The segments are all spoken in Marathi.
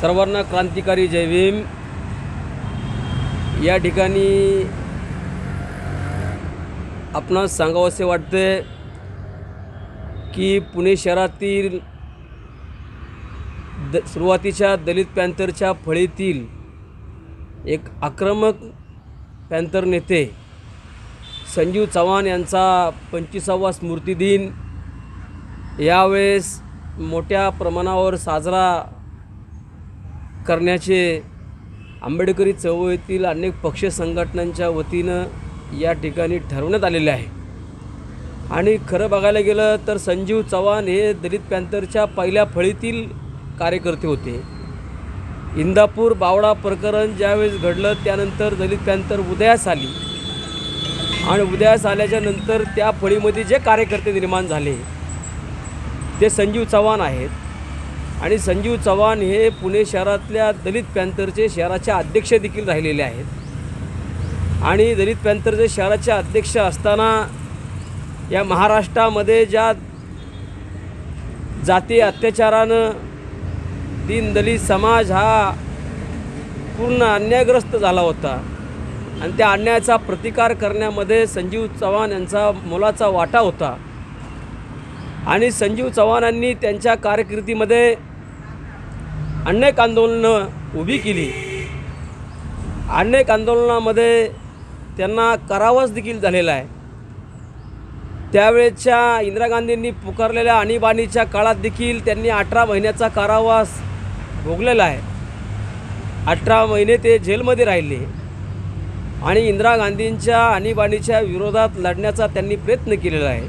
सर्वांना क्रांतिकारी जय भीम. या ठिकाणी आपणास सांगावंसे वाटते की पुणे शहरातील द सुरुवातीच्या दलित पॅन्थरच्या फळीतील एक आक्रमक पॅन्थर नेते संजीव चव्हाण यांचा पंचवीसावा स्मृतिदिन यावेळेस मोठ्या प्रमाणावर साजरा करण्याचे आंबेडकरी चळवळीतील अनेक पक्ष संघटनांच्या वतीनं या ठिकाणी ठरवण्यात आलेले आहे. आणि खरं बघायला गेलं तर संजीव चव्हाण हे दलित पॅन्थरच्या पहिल्या फळीतील कार्यकर्ते होते. इंदापूर बावडा प्रकरण ज्यावेळेस घडलं त्यानंतर दलित पॅन्थर उदयास आली. आणि उदयास आल्याच्यानंतर त्या फळीमध्ये जे कार्यकर्ते निर्माण झाले ते संजीव चव्हाण आहेत. आणि संजीव चव्हाण हे पुणे शहरातल्या दलित पॅन्थरचे शहराचे अध्यक्ष देखील राहिलेले आहेत. आणि दलित पॅन्थरचे शहराचे अध्यक्ष असताना या महाराष्ट्रामध्ये ज्या जाती अत्याचारानं तीन दलित समाज हा पूर्ण अन्यायग्रस्त झाला होता. आणि त्या अन्यायाचा प्रतिकार करण्यामध्ये संजीव चव्हाण यांचा मोलाचा वाटा होता. आणि संजीव चव्हाणांनी त्यांच्या कारकिर्दीमध्ये अनेक आंदोलनं उभी केली. अनेक आंदोलनामध्ये त्यांना कारावास देखील झालेला आहे. त्यावेळेच्या इंदिरा गांधींनी पुकारलेल्या आणीबाणीच्या काळात देखील त्यांनी अठरा महिन्याचा कारावास भोगलेला आहे. अठरा महिने ते जेलमध्ये राहिले. आणि इंदिरा गांधींच्या आणीबाणीच्या विरोधात लढण्याचा त्यांनी प्रयत्न केलेला आहे.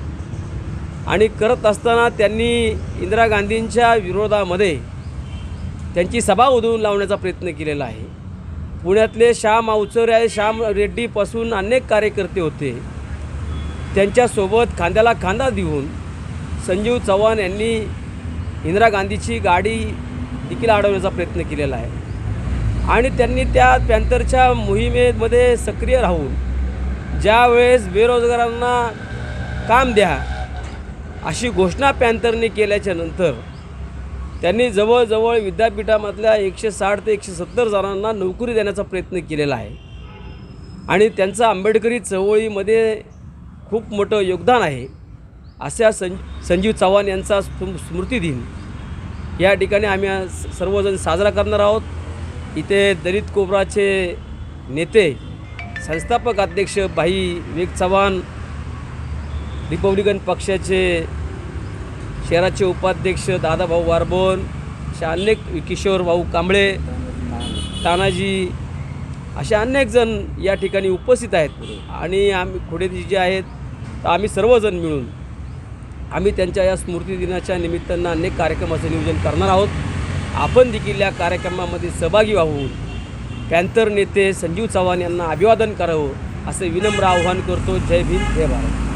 आणि करत असताना त्यांनी इंदिरा गांधींच्या विरोधामध्ये त्यांची सभा उधळून लावण्याचा प्रयत्न केलेला आहे. पुण्यातले श्याम अवचरे श्याम रेड्डीपासून अनेक कार्यकर्ते होते. त्यांच्यासोबत खांद्याला खांदा देऊन संजीव चव्हाण यांनी इंदिरा गांधीची गाडी देखील अडवण्याचा प्रयत्न केलेला आहे. आणि त्यांनी त्या पॅन्थरच्या मोहिमेमध्ये सक्रिय राहून ज्यावेळेस बेरोजगारांना काम द्या अशी घोषणा पॅन्थरने केल्याच्यानंतर त्यांनी जवळजवळ विद्यापीठामधल्या एकशे साठ ते एकशे सत्तर जणांना नोकरी देण्याचा प्रयत्न केलेला आहे. आणि त्यांचं आंबेडकरी चळवळीमध्ये खूप मोठं योगदान आहे. अशा सं संजीव चव्हाण यांचा स्मृतिदिन. या ठिकाणी आम्ही सर्वजण साजरा करणार आहोत. इथे दलित कोबराचे नेते संस्थापक अध्यक्ष भाई वेग चव्हाण रिपब्लिकन पक्षाचे शहराचे उपाध्यक्ष दादाभाऊ वारबोन अशा अनेक किशोर भाऊ कांबळे तानाजी असे अनेक जण या ठिकाणी उपस्थित आहेत. आणि आम्ही खोडेजी जे आहेत तर आम्ही सर्वजण मिळून आम्ही त्यांच्या या स्मृतिदिनाच्या निमित्तानं अनेक कार्यक्रमाचं नियोजन करणार आहोत. आपण देखील या कार्यक्रमामध्ये सहभागी व्हावून पॅन्थर नेते संजीव चव्हाण यांना अभिवादन करावं असे विनम्र आव्हान करतो. जय भीम जय भारत.